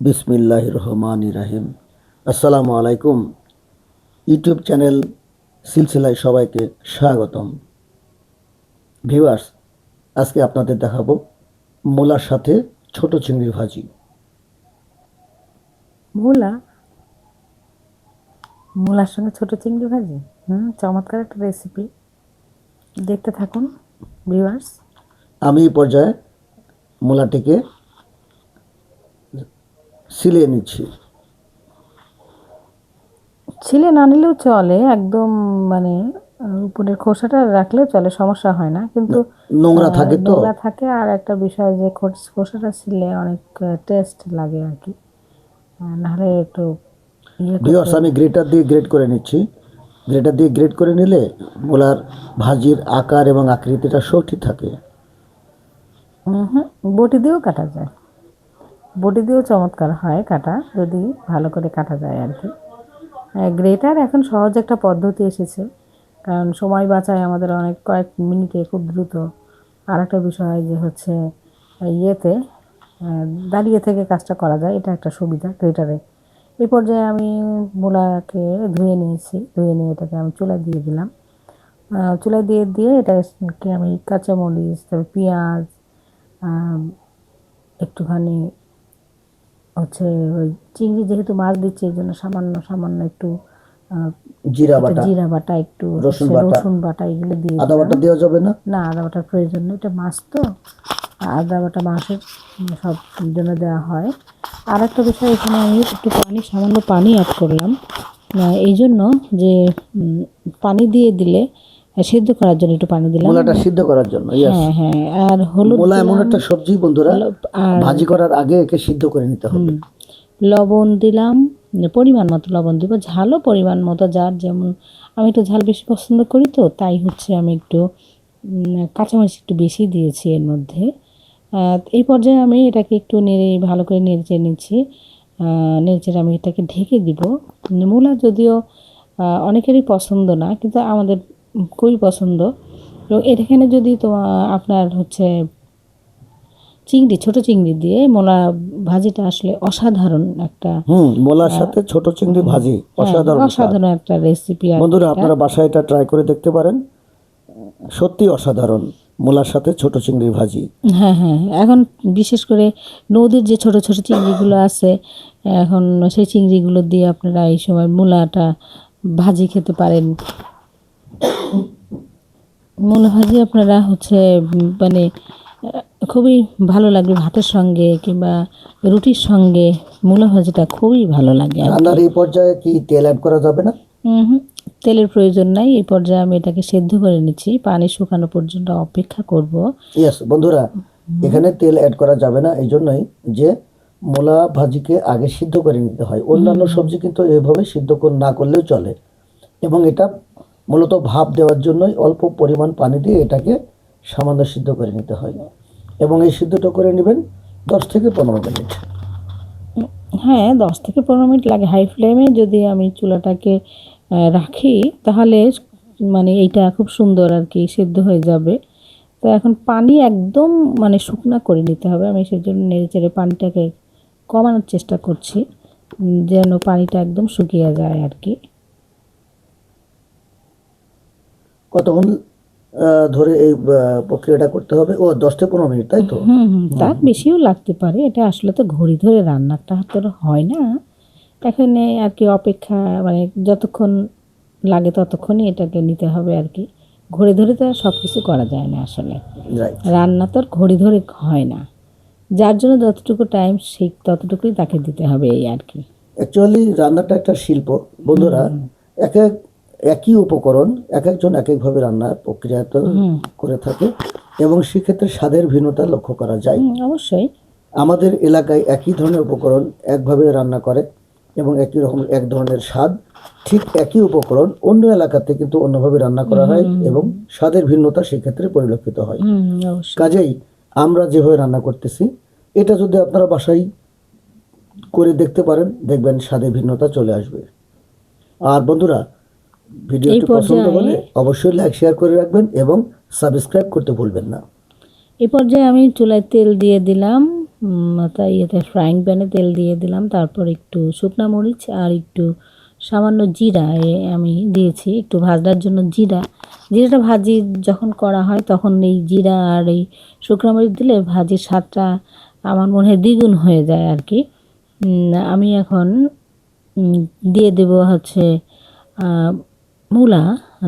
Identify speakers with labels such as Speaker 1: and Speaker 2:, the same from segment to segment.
Speaker 1: বিসমিল্লাহ রহমান রাহিম। আসসালামু আলাইকুম। ইউটিউব চ্যানেল সিলসিলায় সবাইকে স্বাগতম। ভিউয়ার্স আজকে আপনাদের দেখাবো মূলার সাথে ছোট চিংড়ি ভাজি।
Speaker 2: মূলা? মূলার সঙ্গে ছোট চিংড়ি ভাজি? হুম চমৎকার একটা রেসিপি দেখতে থাকুন ভিউয়ার্স।
Speaker 1: আমি এই পর্যায়ে মূলাটিকে সিলিয়ে নিচ্ছি।
Speaker 2: ছিলে না নিলেও চলে একদম মানে উপরের খোসাটা রাখলেও চলে সমস্যা হয় না। কিন্তু
Speaker 1: নোংরা থাকে তো।
Speaker 2: নোংরা থাকে আর একটা বিষয় যে খোস- খোসাটা ছিলে অনেক টেস্ট লাগে আর কি। নাহলে একটু ইয়ে
Speaker 1: ভিউয়ার্স আমি গ্রেটার দিয়ে গ্রেট করে নিচ্ছি। গ্রেটার দিয়ে গ্রেট করে নিলে মূলার ভাজির আকার এবং আকৃতিটা সঠিক থাকে।
Speaker 2: হুম বটি দিয়েও কাটা যায়। বটি দিয়েও চমৎকার হয় কাটা, যদি ভালো করে কাটা যায় আর কি। গ্রেটার এখন সহজ একটা পদ্ধতি এসেছে, কারণ সময় বাঁচায় আমাদের অনেক কয়েক মিনিটে খুব দ্রুত। আর একটা বিষয় যে হচ্ছে ইয়েতে দাঁড়িয়ে থেকে কাজটা করা যায়, এটা একটা সুবিধা গ্রেটারে। এই পর্যায়ে আমি মূলাকে ধুয়ে নিয়েছি, ধুয়ে নিয়ে এটাকে আমি চুলায় দিয়ে দিলাম। চুলায় দিয়ে দিয়ে এটাকে আমি কাঁচামরিচ, তারপর পেঁয়াজ একটুখানি হচ্ছে ওই চিংড়ি যেহেতু মাছ দিচ্ছে এই জন্য সামান্য সামান্য একটু
Speaker 1: জিরা বাটা
Speaker 2: জিরা বাটা একটু
Speaker 1: রসুন বাটা।
Speaker 2: রসুন বাটা এগুলো দিয়ে
Speaker 1: আদা বাটা দেওয়া যাবে না?
Speaker 2: না আদা বাটার প্রয়োজন নেই এটা মাছ তো। আদা বাটা মাছের সব জন্য দেওয়া হয়। আর একটা বিষয় এখানে আমি একটু পানি সামান্য পানি অ্যাড করলাম। এই জন্য যে পানি দিয়ে দিলে সিদ্ধ করার জন্য একটু পানি দিলাম।
Speaker 1: মূলাটা সিদ্ধ করার জন্য
Speaker 2: হ্যাঁ হ্যাঁ আর হলুদ
Speaker 1: মূলা এমন একটা সবজি বন্ধুরা ভাজি করার আগে একে সিদ্ধ করে নিতে হবে।
Speaker 2: লবণ দিলাম পরিমাণ মতো লবণ দিব ঝালও পরিমাণ মতো যার যেমন আমি একটু ঝাল বেশি পছন্দ করি তো তাই হচ্ছে আমি একটু কাঁচামরিচ একটু বেশি দিয়েছি এর মধ্যে। এই পর্যায়ে আমি এটাকে একটু নেড়ে ভালো করে নেড়ে নিচ্ছি। নেড়ে আমি এটাকে ঢেকে দিব। মূলা যদিও অনেকেরই পছন্দ না কিন্তু আমাদের খুবই পছন্দ। এবং এখানে যদি তোমার আপনার হচ্ছে চিংড়ি ছোট চিংড়ি দিয়ে মোলা ভাজিটা আসলে অসাধারণ একটা
Speaker 1: হুম মূলার সাথে ছোট চিংড়ি ভাজি অসাধারণ
Speaker 2: অসাধারণ একটা রেসিপি
Speaker 1: বন্ধুরা আপনারা বাসায় এটা ট্রাই করে দেখতে পারেন। সত্যি অসাধারণ মূলার সাথে ছোট চিংড়ি ভাজি।
Speaker 2: হ্যাঁ হ্যাঁ এখন বিশেষ করে নদীর যে ছোট ছোট চিংড়িগুলো আছে এখন সেই চিংড়িগুলো দিয়ে আপনারা এই সময় মূলাটা ভাজি খেতে পারেন। মূলা ভাজি আপনারা হচ্ছে মানে খুবই ভালো লাগবে ভাতের সঙ্গে কিংবা রুটির সঙ্গে। মূলা ভাজিটা খুবই ভালো লাগে
Speaker 1: রান্নার এই পর্যায়ে কি তেল অ্যাড করা যাবে না?
Speaker 2: হুম হুম, তেলের প্রয়োজন নাই। এই পর্যায়ে আমি এটাকে সেদ্ধ করে নিচ্ছি। পানি শুকানো পর্যন্ত অপেক্ষা করব।
Speaker 1: ইয়েস বন্ধুরা এখানে তেল অ্যাড করা যাবে না। এই জন্যই যে মূলা ভাজিকে আগে সিদ্ধ করে নিতে হয়। অন্যান্য সবজি কিন্তু এভাবে সিদ্ধ না করলেও চলে। এবং এটা মূলত ভাপ দেওয়ার জন্যই অল্প পরিমাণ পানি দিয়ে এটাকে সামান্য সিদ্ধ করে নিতে হয়। এবং এই সিদ্ধটা করে নেবেন দশ থেকে পনেরো মিনিট।
Speaker 2: হ্যাঁ দশ থেকে পনেরো মিনিট লাগে। হাই ফ্লেমে যদি আমি চুলাটাকে রাখি, তাহলে মানে এইটা খুব সুন্দর আর কি সিদ্ধ হয়ে যাবে। তো এখন পানি একদম মানে শুকনা করে নিতে হবে। আমি সেজন্য নেড়ে চেড়ে পানিটাকে কমানোর চেষ্টা করছি যেন পানিটা একদম শুকিয়ে যায় আর কি।
Speaker 1: কতক্ষণ ধরে এই প্রক্রিয়াটা করতে হবে? ও দশ থেকে পনেরো মিনিট তাই তো?
Speaker 2: হুম হুম তার বেশিও লাগতে পারে। এটা আসলে তো ঘড়ি ধরে রান্নাটা তো হয় না। এখানে আর কি অপেক্ষা মানে যতক্ষণ লাগে ততক্ষণই এটাকে নিতে হবে আর কি। ঘড়ি ধরে তো সব কিছু করা যায় না আসলে। রান্না তো আর ঘড়ি ধরে হয় না। যার জন্য যতটুকু টাইম সেই ততটুকুই তাকে দিতে হবে এই আর কি।
Speaker 1: অ্যাকচুয়ালি রান্নাটা একটা শিল্প বন্ধুরা। এক এক একই উপকরণ এক একজন এক একভাবে রান্নার প্রক্রিয়াত করে থাকে এবং সেক্ষেত্রে স্বাদের ভিন্নতা লক্ষ্য করা যায়।
Speaker 2: অবশ্যই।
Speaker 1: আমাদের এলাকায় একই ধরনের উপকরণ একভাবে রান্না করে এবং একই রকম এক ধরনের স্বাদ ঠিক একই উপকরণ অন্য এলাকাতে কিন্তু অন্যভাবে রান্না করা হয় এবং স্বাদের ভিন্নতা সেক্ষেত্রে পরিলক্ষিত হয়। কাজেই আমরা যেভাবে রান্না করতেছি এটা যদি আপনারা বাসায় করে দেখতে পারেন দেখবেন স্বাদে ভিন্নতা চলে আসবে। আর বন্ধুরা ভিডিওটি পছন্দ
Speaker 2: পর্যায়ে-
Speaker 1: হলে অবশ্যই লাইক শেয়ার করে রাখবেন এবং সাবস্ক্রাইব করতে ভুলবেন না।
Speaker 2: এই পর্যায়ে আমি চুলায় তেল দিয়ে দিলাম তাই এতে ফ্রাইং প্যানে তেল দিয়ে দিলাম তারপর একটু শুকনা মরিচ আর একটু সামান্য জিরা আমি দিয়েছি একটু ভাজার জন্য জিরা। জিরাটা ভাজি যখন করা হয় তখন এই জিরা আর এই শুকনো মরিচ দিলে ভাজির স্বাদটা আমার মনে হয় দ্বিগুণ হয়ে যায় আর কি। আমি এখন দিয়ে দেব হচ্ছে মূলা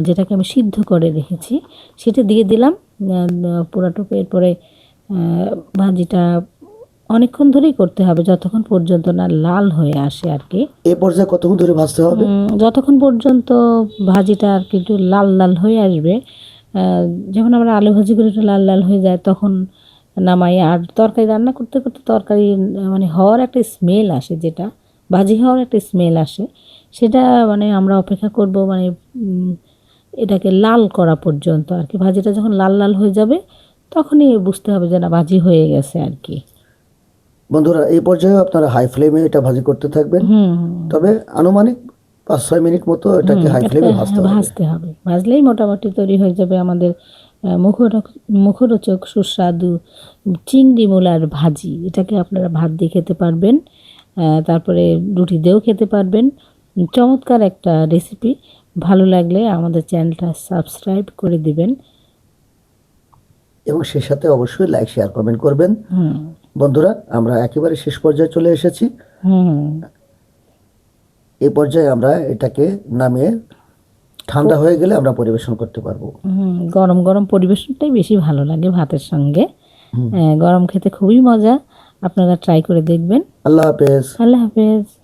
Speaker 2: যেটাকে আমি সিদ্ধ করে রেখেছি সেটা দিয়ে দিলাম আহ, পুরাটুকু এরপরে ভাজিটা অনেকক্ষণ ধরেই করতে হবে যতক্ষণ পর্যন্ত না লাল হয়ে আসে আর কি।
Speaker 1: এই পর্যায়ে কতক্ষণ ধরে ভাজতে হবে?
Speaker 2: যতক্ষণ পর্যন্ত ভাজিটা আর কি একটু লাল লাল হয়ে আসবে যখন আমরা আলু ভাজি করে একটু লাল লাল হয়ে যায় তখন নামাই। আর তরকারি রান্না করতে করতে তরকারি মানে হওয়ার একটা স্মেল আসে যেটা ভাজি হওয়ার একটা স্মেল আসে। সেটা মানে আমরা অপেক্ষা করব মানে এটাকে লাল করা পর্যন্ত আর কি। ভাজিটা যখন লাল লাল হয়ে যাবে তখনই বুঝতে হবে যে না ভাজি হয়ে গেছে আর কি।
Speaker 1: বন্ধুরা এই পর্যায়ে আপনারা হাই ফ্লেমে এটা ভাজি করতে থাকবেন। তবে আনুমানিক পাঁচ ছয় মিনিট মতো এটাকে হাই ফ্লেমে ভাজতে হবে।
Speaker 2: ভাজতে হবে। ভাজলেই মোটামুটি তৈরি হয়ে যাবে আমাদের আহ, মুখরোচক সুস্বাদু চিংড়ি মূলার ভাজি। এটাকে আপনারা ভাত দিয়ে খেতে পারবেন আহ, তারপরে রুটি দিয়েও খেতে পারবেন। চমৎকার একটা রেসিপি ভালো লাগলে আমাদের চ্যানেলটা সাবস্ক্রাইব করে দিবেন।
Speaker 1: এবং সেই সাথে অবশ্যই লাইক শেয়ার কমেন্ট করবেন। বন্ধুরা আমরা একেবারে শেষ পর্যায়ে চলে এসেছি।
Speaker 2: হুম।
Speaker 1: এই পর্যায়ে আমরা এটাকে নামিয়ে ঠান্ডা হয়ে গেলে আমরা পরিবেশন করতে পারব।
Speaker 2: হুম, গরম গরম পরিবেশনটাই বেশি ভালো লাগে ভাতের সঙ্গে। আহ, গরম খেতে খুবই মজা। আপনারা ট্রাই করে দেখবেন।
Speaker 1: আল্লাহ হাফেজ।
Speaker 2: আল্লাহ হাফেজ।